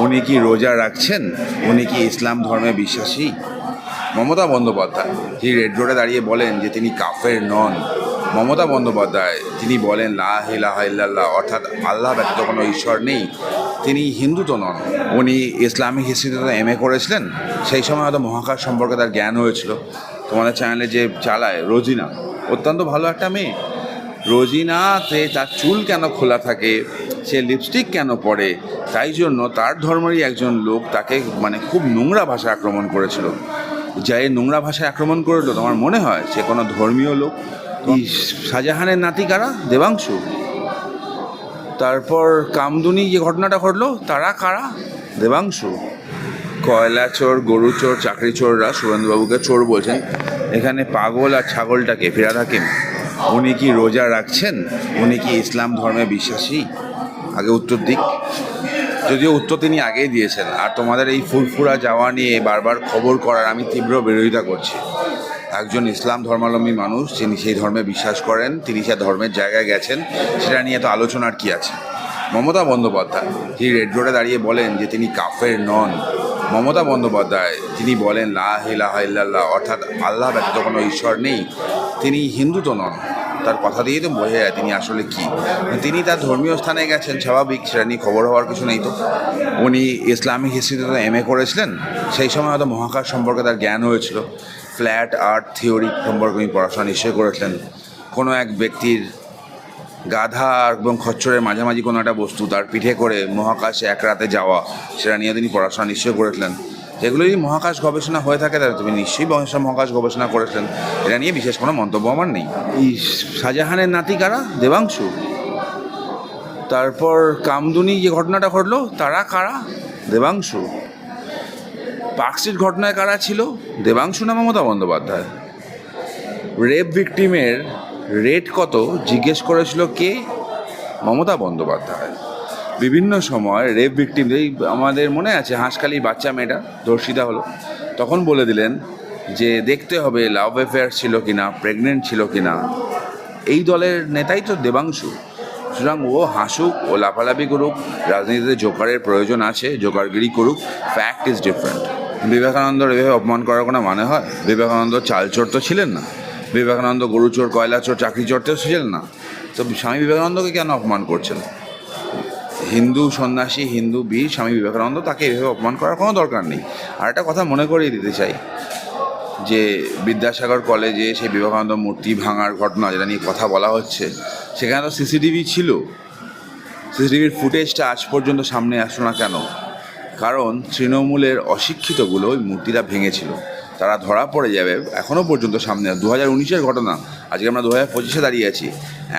উনি কি রোজা রাখছেন? উনি কি ইসলাম ধর্মে বিশ্বাসী? মমতা বন্দ্যোপাধ্যায় তিনি রেড রোডে দাঁড়িয়ে বলেন যে তিনি কাফের নন। মমতা বন্দ্যোপাধ্যায়, তিনি বলেন, লা ইলাহা ইল্লাল্লাহ অর্থাৎ আল্লাহ ব্যতীত কোনো ঈশ্বর নেই। তিনি হিন্দু তো নন। উনি ইসলামিক হিস্ট্রিতে এম এ করেছিলেন। সেই সময় হয়তো মহাকাশ সম্পর্কে তার জ্ঞান হয়েছিল। তোমাদের চ্যানেলে যে চালায়, রোজিনা, অত্যন্ত ভালো একটা মেয়ে। রোজিনাতে তার চুল কেন খোলা থাকে? সে লিপস্টিক কেন পরে? তাই জন্য তার ধর্মেরই একজন লোক তাকে মানে খুব নোংরা ভাষায় আক্রমণ করেছিল। যে নোংরা ভাষায় আক্রমণ করল তোমার মনে হয়? সে কোনো ধর্মীয় লোক? শাহজাহানের নাতি কারা? দেবাংশু। তারপর কামদুনি যে ঘটনাটা ঘটলো, তারা কারা? দেবাংশু। কয়লা চোর, গরু চোর, চাকরি চোররা সুরেন্দ্রবাবুকে চোর বলছেন। এখানে পাগল আর ছাগলটাকে ফেরা থাকেন উনি কি রোজা রাখছেন? উনি কি ইসলাম ধর্মে বিশ্বাসী? আগে উত্তর দিক। যদিও উত্তর তিনি আগেই দিয়েছেন। আর তোমাদের এই ফুরফুরা যাওয়া নিয়ে বারবার খবর করার আমি তীব্র বিরোধিতা করছি। একজন ইসলাম ধর্মাবলম্বী মানুষ, যিনি সেই ধর্মে বিশ্বাস করেন, তিনি সে ধর্মের জায়গায় গেছেন, সেটা নিয়ে তো আলোচনার কি আছে? মমতা বন্দ্যোপাধ্যায়, তিনি রেড রোডে দাঁড়িয়ে বলেন যে তিনি কাফের নন। মমতা বন্দ্যোপাধ্যায়, তিনি বলেন, লা ইলাহা অর্থাৎ আল্লাহ ব্যতীত কোনো ঈশ্বর নেই। তিনি হিন্দু তো নন। তার কথা দিয়েই তো বোঝা যায় তিনি আসলে কি। তিনি তার ধর্মীয় স্থানে গেছেন, স্বাভাবিক, সেটা নিয়ে খবর হওয়ার কিছু নেই তো। উনি ইসলামিক হিস্ট্রিতে তো এম এ করেছিলেন, সেই সময় হয়তো মহাকাশ সম্পর্কে তার জ্ঞান হয়েছিল। ফ্ল্যাট আর্ট থিওরি সম্পর্কে উনি পড়াশোনা নিশ্চয়ই করেছিলেন। কোনো এক ব্যক্তির গাধা এবং খচ্চরের মাঝামাঝি কোনো একটা বস্তু তার পিঠে করে মহাকাশে এক রাতে যাওয়া, সেটা নিয়ে তিনি পড়াশোনা নিশ্চয়ই করেছিলেন। যেগুলো যদি মহাকাশ গবেষণা হয়ে থাকে তাহলে তুমি নিশ্চয়ই মহাকাশ গবেষণা করেছেন। এটা নিয়ে বিশেষ কোনো মন্তব্য আমার নেই। এই শাহজাহানের নাতি কারা? দেবাংশু। তারপর কামদুনি যে ঘটনাটা ঘটলো, তারা কারা? দেবাংশু। পার্কস্ট্রিট ঘটনায় কারা ছিল? দেবাংশু না মমতা বন্দ্যোপাধ্যায়? রেপ ভিকটিমের রেট কত? জিজ্ঞেস করেছিল কে? মমতা বন্দ্যোপাধ্যায়। বিভিন্ন সময় রেপ ভিকটিম এই আমাদের মনে আছে, হাঁসখালি বাচ্চা মেয়েটা, ধর্ষিতা হলো, তখন বলে দিলেন যে দেখতে হবে লাভ অ্যাফেয়ার ছিল কি না প্রেগনেন্ট ছিল কি না এই দলের নেতাই তো দেবাংশু। সুতরাং ও হাসুক, ও লাফালাফি করুক, রাজনীতিতে জোকারের প্রয়োজন আছে, জোকারগিরি করুক ফ্যাক্ট ইজ ডিফারেন্ট বিবেকানন্দর এভাবে অপমান করার কোনো মানে হয়? বিবেকানন্দ চালচোর তো ছিলেন না। বিবেকানন্দ গরু চোর কয়লা চোর চাকরি চোর তো ছিলেন না। তো স্বামী বিবেকানন্দকে কেন অপমান করছেন? হিন্দু সন্ন্যাসী, হিন্দু বীর স্বামী বিবেকানন্দ তাকে এভাবে অপমান করার কোনো দরকার নেই। আর একটা কথা মনে করিয়ে দিতে চাই, যে বিদ্যাসাগর কলেজে সেই বিবেকানন্দ মূর্তি ভাঙার ঘটনা যেটা নিয়ে কথা বলা হচ্ছে, সেখানে তো সিসিটিভি ছিল। সিসিটিভির ফুটেজটা আজ পর্যন্ত সামনে আসলো না কেন? কারণ তৃণমূলের অশিক্ষিতগুলো ওই মূর্তিটা ভেঙেছিল। তারা ধরা পড়ে যাবে এখনও পর্যন্ত সামনে দু হাজার উনিশের ঘটনা, আজকে আমরা দু হাজার পঁচিশে দাঁড়িয়ে আছি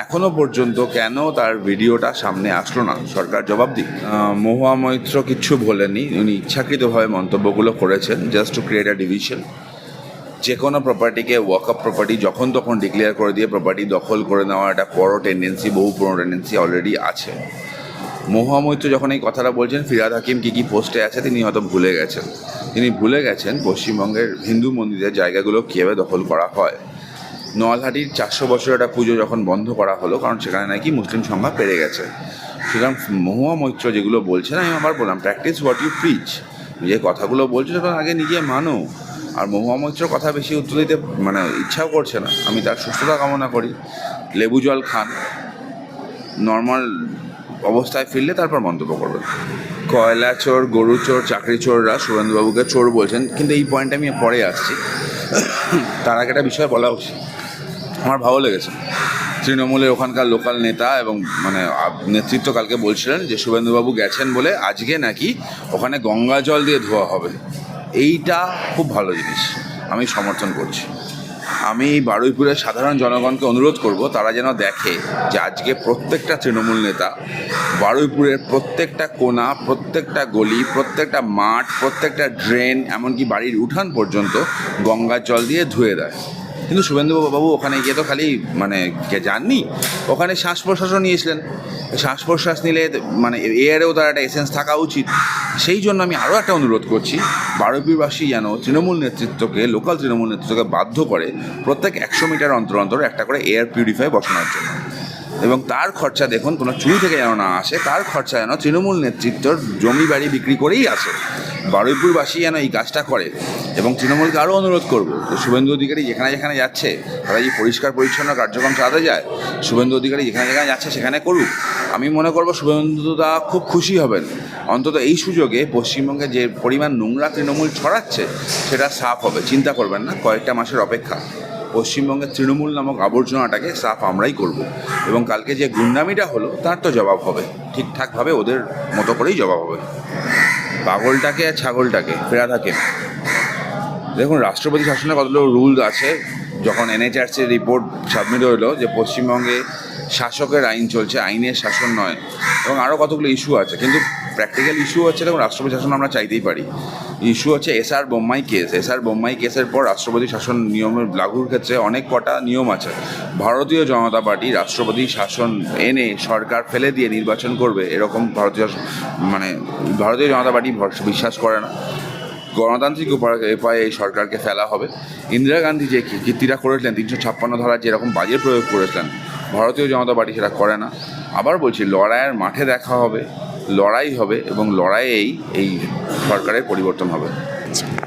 এখনও পর্যন্ত কেন তার ভিডিওটা সামনে আসলো না? সরকার জবাব দিক। মহুয়া মৈত্র কিচ্ছু বলেনি, উনি ইচ্ছাকৃতভাবে মন্তব্যগুলো করেছেন just to create a division যে কোনো প্রপার্টিকে ওয়াক আপ প্রপার্টি যখন তখন ডিক্লেয়ার করে দিয়ে প্রপার্টি দখল করে নেওয়ার একটা বড় টেন্ডেন্সি বহু পুরনো টেন্ডেন্সি অলরেডি আছে। মহুয়া মৈত্র যখন এই কথাটা বলছেন, ফিরাদ হাকিম কী কী পোস্টে আছে তিনি হয়তো ভুলে গেছেন। তিনি ভুলে গেছেন পশ্চিমবঙ্গের হিন্দু মন্দিরের জায়গাগুলো কীভাবে দখল করা হয়। নলহাটির চারশো বছর একটা পুজো যখন বন্ধ করা হলো, কারণ সেখানে নাকি মুসলিম সংখ্যা বেড়ে গেছে। সুতরাং মহুয়া মৈত্র যেগুলো বলছেন, আমি আবার বললাম প্র্যাকটিস হোয়াট ইউ প্রিচ যে কথাগুলো বলছো সেটা আগে নিজে মানো। আর মহুয়া মৈত্র কথা বেশি উত্তর দিতে মানে ইচ্ছাও করছে না। আমি তার সুস্থতা কামনা করি। লেবু জল খান। নর্মাল অবস্থায় ফিরলে তারপর মন্তব্য করবেন। কয়লা চোর, গরু চোর, চাকরি চোররা সুরেন্দ্রবাবুকে চোর বলছেন। কিন্তু এই পয়েন্টে আমি পরে আসছি। তার আগে একটা বিষয় বলা উচিত। আমার ভালো লেগেছে। তৃণমূলের ওখানকার লোকাল নেতা এবং মানে নেতৃত্ব কালকে বলছিলেন যে শুভেন্দুবাবু গেছেন বলে আজকে নাকি ওখানে গঙ্গা জল দিয়ে ধোয়া হবে। এইটা খুব ভালো জিনিস। আমি সমর্থন করছি। আমি বারুইপুরের সাধারণ জনগণকে অনুরোধ করব, তারা যেন দেখে যে আজকে প্রত্যেকটা তৃণমূল নেতা বারুইপুরের প্রত্যেকটা কোণা প্রত্যেকটা গলি, প্রত্যেকটা মাঠ, প্রত্যেকটা ড্রেন, এমনকি বাড়ির উঠান পর্যন্ত গঙ্গার জল দিয়ে ধুয়ে দেয়। কিন্তু শুভেন্দু বাবু ওখানে গিয়ে তো খালি মানে যাননি? ওখানে শ্বাস প্রশ্বাসও নিয়েছিলেন। শ্বাস প্রশ্বাস নিলে মানে এয়ারেও তার একটা এসেন্স থাকা উচিত। সেই জন্য আমি আরও একটা অনুরোধ করছি বারোপিবাসী যেন তৃণমূল নেতৃত্বকে লোকাল তৃণমূল নেতৃত্বকে বাধ্য করে প্রত্যেক একশো মিটার অন্তর অন্তর একটা করে এয়ার পিউরিফাই বসানোর জন্য। এবং তার খরচা দেখুন, কোনো চুরি থেকে যেন না আসে, তার খরচা যেন তৃণমূল নেতৃত্বর জমি বাড়ি বিক্রি করেই আসে। বারুইপুরবাসী যেন এই কাজটা করে এবং তৃণমূলকে আরও অনুরোধ করব যে শুভেন্দু অধিকারী যেখানে যেখানে যাচ্ছে, তারা যে পরিষ্কার, পরিচ্ছন্ন কার্যক্রম চালাতে যায়, শুভেন্দু অধিকারী যেখানে যেখানে যাচ্ছে সেখানে করুক। আমি মনে করব শুভেন্দুদা খুব খুশি হবেন। অন্তত এই সুযোগে পশ্চিমবঙ্গে যে পরিমাণ নোংরা তৃণমূল ছড়াচ্ছে, সেটা সাফ হবে। চিন্তা করবেন না, কয়েকটা মাসের অপেক্ষা। পশ্চিমবঙ্গের তৃণমূল নামক আবর্জনাটাকে সাফ আমরাই করব। এবং কালকে যে গুন্ডামিটা হলো, তার তো জবাব হবে। ঠিকঠাকভাবে ওদের মতো করেই জবাব হবে। পাগলটাকে আর ছাগলটাকে ফেরা থাকে দেখুন, রাষ্ট্রপতি শাসনে কতগুলো রুল আছে। যখন এনএচআরসির রিপোর্ট সাবমিট হলো যে পশ্চিমবঙ্গে শাসকের আইন চলছে, আইনের শাসন নয়, এবং আরও কতগুলো ইস্যু আছে। কিন্তু প্র্যাকটিক্যাল ইস্যু হচ্ছে দেখুন, রাষ্ট্রপতি শাসন আমরা চাইতেই পারি। ইস্যু হচ্ছে S R Bommai case S R Bommai কেসের পর রাষ্ট্রপতি শাসন নিয়মের লাগুর ক্ষেত্রে অনেক কটা নিয়ম আছে। ভারতীয় জনতা পার্টি রাষ্ট্রপতি শাসন এনে সরকার ফেলে দিয়ে নির্বাচন করবে, এরকম ভারতীয় মানে ভারতীয় জনতা পার্টি বিশ্বাস করে না। গণতান্ত্রিক উপায়ে এই সরকারকে ফেলা হবে। ইন্দিরা গান্ধী যে কীর্তিটা করেছিলেন, তিনশো ছাপ্পান্ন ধারা যেরকম বাজে প্রয়োগ করেছিলেন, ভারতীয় জনতা পার্টি সেটা করে না। আবার বলছি, লড়াইয়ের মাঠে দেখা হবে। লড়াই হবে এবং লড়াইয়েই এই সরকারের পরিবর্তন হবে।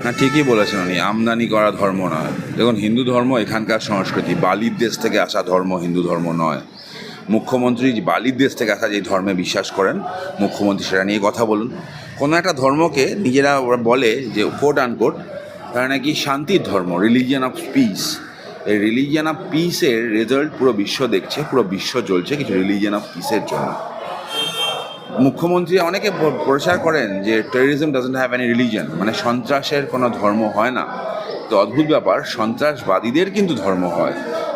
না ঠিকই বলেছেন উনি আমদানি করা ধর্ম নয়। দেখুন হিন্দু ধর্ম এখানকার সংস্কৃতি বালির দেশ থেকে আসা ধর্ম হিন্দু ধর্ম নয়। মুখ্যমন্ত্রী বালির দেশ থেকে আসা যে ধর্মে বিশ্বাস করেন মুখ্যমন্ত্রী সেটা নিয়ে কথা বলুন। কোনো একটা ধর্মকে নিজেরা ওরা বলে যে কোট আনকোট তারা নাকি শান্তির ধর্ম রিলিজিয়ান অফ পিস এই রিলিজিয়ান অফ পিসের রেজাল্ট পুরো বিশ্ব দেখছে পুরো বিশ্ব চলছে কিছু রিলিজিয়ান অফ পিসের জন্য। মুখ্যমন্ত্রী অনেকে প্রচার করেন যে terrorism doesn't have any religion মানে সন্ত্রাসের কোনো ধর্ম হয় না। তো অদ্ভুত ব্যাপার, সন্ত্রাসবাদীদের কিন্তু ধর্ম হয়।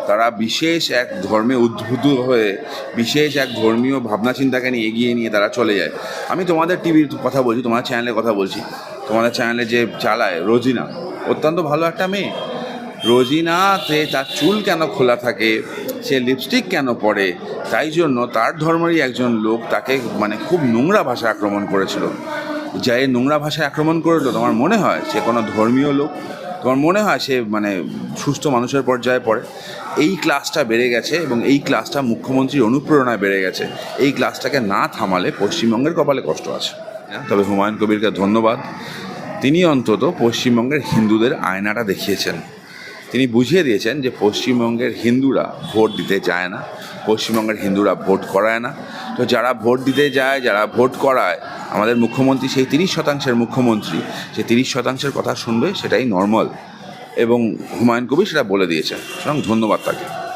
তারা বিশেষ এক ধর্মে উদ্ভূত হয়ে, বিশেষ এক ধর্মীয় ভাবনা চিন্তাকে নিয়ে এগিয়ে নিয়ে তারা চলে যায়। আমি তোমাদের টিভির কথা বলছি তোমার চ্যানেলের কথা বলছি। তোমাদের চ্যানেলে যে চালায় রোজিনা, অত্যন্ত ভালো একটা মেয়ে। রোজিনাতে তার চুল কেন খোলা থাকে সে লিপস্টিক কেন পরে তাই জন্য তার ধর্মেরই একজন লোক তাকে মানে খুব নোংরা ভাষা আক্রমণ করেছিল। যে নোংরা ভাষায় আক্রমণ করল তোমার মনে হয় সে কোনো ধর্মীয় লোক? তোমার মনে হয় সে মানে সুস্থ মানুষের পর্যায়ে পড়ে? এই ক্লাসটা বেড়ে গেছে এবং এই ক্লাসটা মুখ্যমন্ত্রীর অনুপ্রেরণায় বেড়ে গেছে। এই ক্লাসটাকে না থামালে পশ্চিমবঙ্গের কপালে কষ্ট আছে। হ্যাঁ, তবে হুমায়ুন কবিরকে ধন্যবাদ। তিনি অন্তত পশ্চিমবঙ্গের হিন্দুদের আয়নাটা দেখিয়েছেন। তিনি বুঝিয়ে দিয়েছেন যে পশ্চিমবঙ্গের হিন্দুরা ভোট দিতে যায় না, পশ্চিমবঙ্গের হিন্দুরা ভোট করায় না। তো যারা ভোট দিতে যায়, যারা ভোট করায়, আমাদের মুখ্যমন্ত্রী সেই তিরিশ শতাংশের মুখ্যমন্ত্রী সেই তিরিশ শতাংশের কথা শুনবে সেটাই নর্মাল। এবং হুমায়ুন কবি সেটা বলে দিয়েছেন। সুতরাং ধন্যবাদ তাকে।